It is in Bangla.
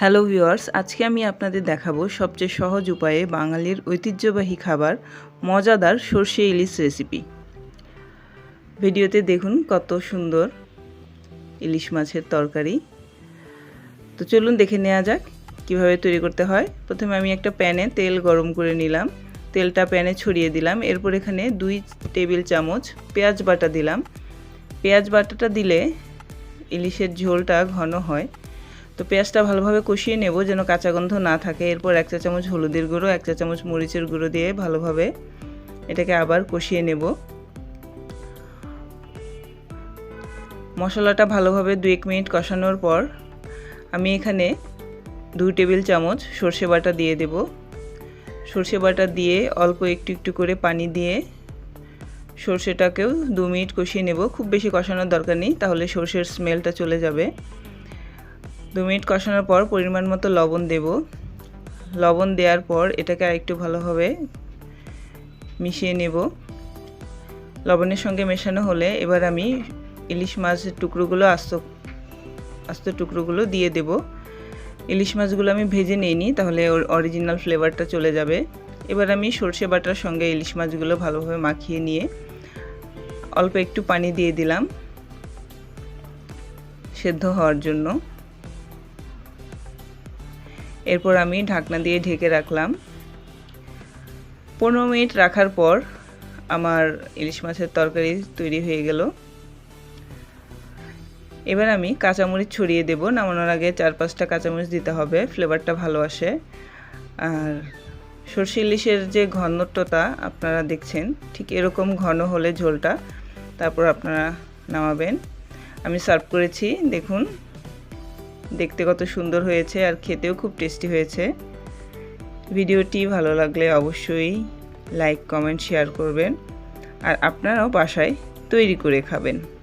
হ্যালো ভিউয়ার্স, আজকে আমি আপনাদের দেখাবো সবচেয়ে সহজ উপায়ে বাঙালির ঐতিহ্যবাহী খাবার, মজাদার সর্ষে ইলিশ রেসিপি ভিডিওতে দেখুন কত সুন্দর ইলিশ মাছের তরকারি। তো চলুন দেখে নেওয়া যাক কীভাবে তৈরি করতে হয়। প্রথমে আমি একটা প্যানে তেল গরম করে নিলাম। তেলটা প্যানে ছড়িয়ে দিলাম। এরপর এখানে দুই টেবিল চামচ পেঁয়াজ বাটা দিলাম। পেঁয়াজ বাটাটা দিলে ইলিশের ঝোলটা ঘন হয়। তো পেঁয়াজটা ভালোভাবে কষিয়ে নেব যেন কাঁচা গন্ধ না থাকে। এরপর এক চা চামচ হলুদের গুঁড়ো, এক চা চামচ মরিচের গুঁড়ো দিয়ে ভালোভাবে এটাকে আবার কষিয়ে নেব। মশলাটা ভালোভাবে দু এক মিনিট কষানোর পর আমি এখানে দুই টেবিল চামচ সর্ষে বাটা দিয়ে দেব। সর্ষে বাটা দিয়ে অল্প একটু একটু করে পানি দিয়ে সর্ষেটাকেও দু মিনিট কষিয়ে নেব। খুব বেশি কষানোর দরকার নেই, তাহলে সর্ষের স্মেলটা চলে যাবে। দু মিনিট কষানোর পর পরিমাণ মতো লবণ দেব। লবণ দেওয়ার পর এটাকে আরেকটু ভালোভাবে মিশিয়ে নেব। লবণের সঙ্গে মেশানো হলে এবার আমি ইলিশ মাছের টুকরোগুলো আস্ত আস্ত টুকরোগুলো দিয়ে দেব। ইলিশ মাছগুলো আমি ভেজে নিইনি, তাহলে ওর অরিজিনাল ফ্লেভারটা চলে যাবে। এবার আমি সর্ষে বাটার সঙ্গে ইলিশ মাছগুলো ভালোভাবে মাখিয়ে নিয়ে অল্প একটু পানি দিয়ে দিলাম সেদ্ধ হওয়ার জন্য। এরপর আমি ঢাকনা দিয়ে ঢেকে রাখলাম। পনেরো মিনিট রাখার পর আমার ইলিশ মাছের তরকারি তৈরি হয়ে গেল। এবার আমি কাঁচামরিচ ছড়িয়ে দেব। নামানোর আগে চার পাঁচটা কাঁচামরিচ দিতে হবে, ফ্লেভারটা ভালো আসে। আর সর্ষে ইলিশের যে ঘনত্বটা আপনারা দেখছেন, ঠিক এরকম ঘন হলে ঝোলটা, তারপর আপনারা নামাবেন। আমি সার্ভ করেছি, দেখুন। দেখতে কত সুন্দর হয়েছে আর খেতেও খুব টেস্টি হয়েছে। ভিডিওটি ভালো লাগলে অবশ্যই লাইক কমেন্ট শেয়ার করবেন। আর আপনারাও বাসায় তৈরি করে খাবেন।